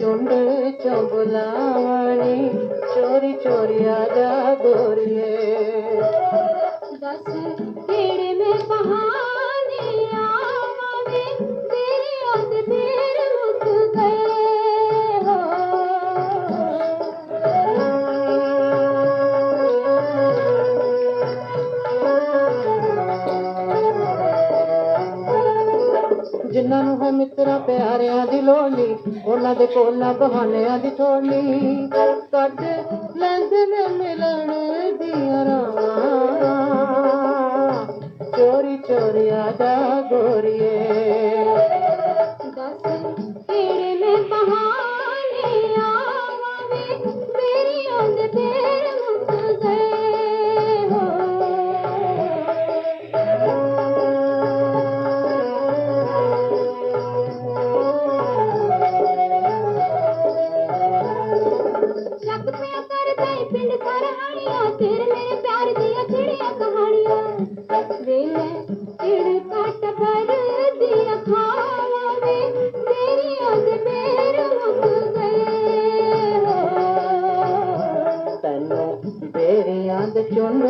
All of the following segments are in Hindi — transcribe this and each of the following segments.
চন্ডে চম্বলানি চোরি চোরিয়া যা গরিয়ে ਜਿਨ੍ਹਾਂ ਨੂੰ ਹੈ ਮਿੱਤਰਾਂ ਪਿਆਰਿਆਂ ਦੀ ਲੋੜ ਨੀ ਉਹਨਾਂ ਦੇ ਕੋਲਾਂ ਬਹਾਨਿਆਂ ਦੀ ਥੋੜ ਕੱਢ ਲੈਂਦੇ ਨੇ ਮਿਲਣ ਦੀਆਂ ਰਾਵਾਂ। ਚੋਰੀ ਚੋਰੀ ਆ ਜਾ ਗੋਰੀਏ। तेरे मेरे प्यार दिया चिड़िया कहानियाँ। वे चिड़ का टबर दिया खाना वे, तेरी याद में रुक गए। तन तेरी याद चुन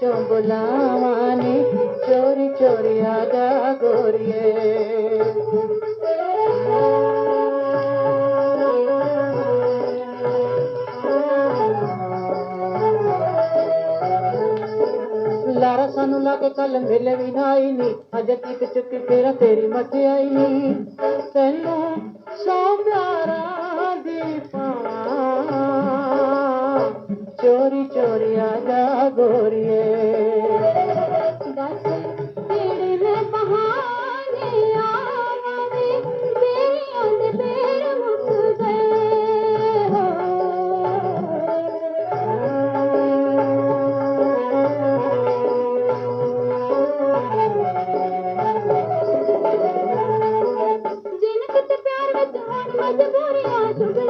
चुबलावा ने चोरी चोरी आदा गोरिए। सानू लागे कल मिले भी नाई नी अज चिक चुक तेरा तेरी मठियाई नी तेनू सौ प्यारा दी चोरी चोरी आ जा गोरिए